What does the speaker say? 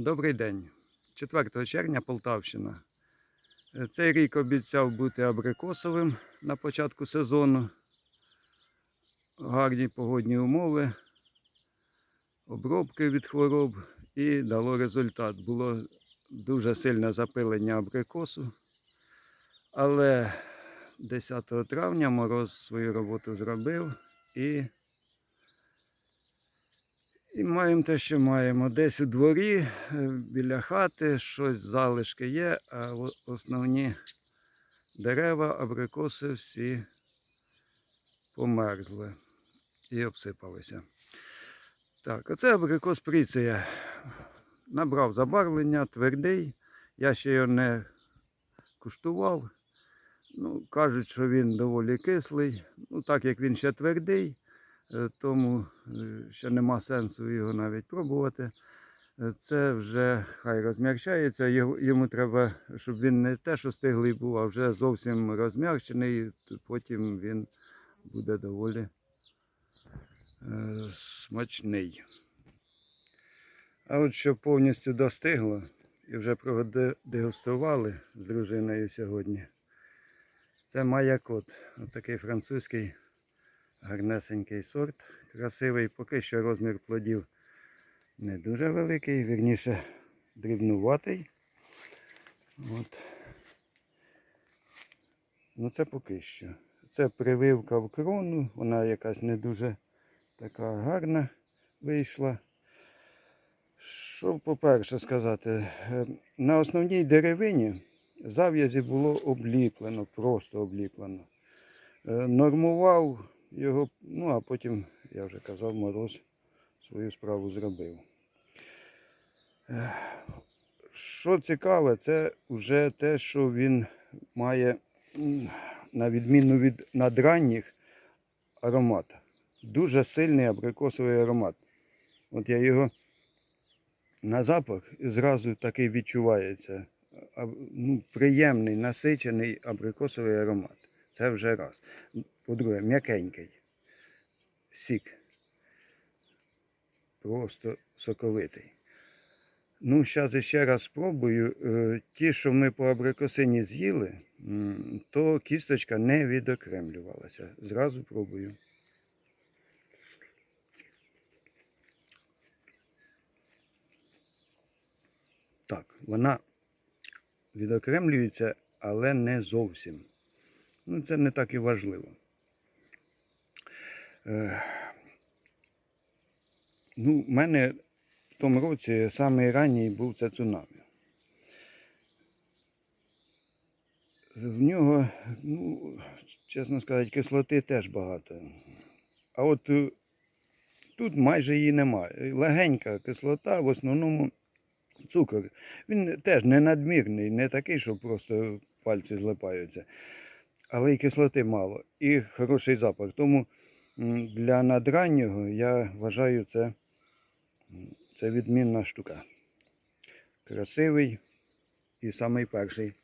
Добрий день. 4 червня Полтавщина. Е, Цей рік обіцяв бути абрикосовим на початку сезону. Гарні погодні умови, обробки від хвороб і дало результат. Було дуже сильне запилення абрикосу. Але 10 травня мороз свою роботу зробив і і маємо те, що маємо. Десь у дворі, е, біля хати, щось залишки є, а основні дерева, абрикоси всі померзли і обсипалися. Так, оце абрикос пріцея. Набрав забарвлення, твердий. Я ще його не куштував. Ну, кажуть, що він доволі кислий. Ну, так як він ще твердий, тому е, ще нема сенсу його навіть пробувати. Е, Це вже хай розм'якчається. Йому треба, щоб він не те, що стиглий був, а вже зовсім розм'якчений, потім він буде доволі е, смачний. А от що повністю достигло і вже продегустували з дружиною сьогодні. Це маякот. Ось такий французький гарнесенький сорт, красивий. Поки що розмір плодів не дуже великий, вірніше дрібнуватий. От. Ну це поки що. Це прививка в крону, вона якась не дуже така гарна вийшла. Що, по-перше, сказати, Е, на основній деревині зав'язі було обліплено, просто обліплено. Е, Нормував його, ну а потім, я вже казав, мороз свою справу зробив. Що цікаве, це вже те, що він має, на відміну від надранніх, аромат. Дуже сильний абрикосовий аромат. От я його на запах зразу такий відчувається. Ну, приємний, насичений абрикосовий аромат. Це вже раз. По-друге, м'якенький. Сік. Просто соковитий. Ну, зараз ще раз спробую. Е, Ті, що ми по абрикосині з'їли, то кісточка не відокремлювалася. Зразу пробую. Так, вона відокремлюється, але не зовсім. Ну, це не так і важливо. Е, ну, в мене в тому році самий ранній був це цунамі. В нього, ну, чесно сказати, кислоти теж багато. А от е, тут майже її немає. Легенька кислота, в основному цукор. Він теж не надмірний, не такий, що просто пальці злипаються. Але й кислоти мало, і хороший запах. Тому для надраннього я вважаю це, це відмінна штука. Красивий і самий перший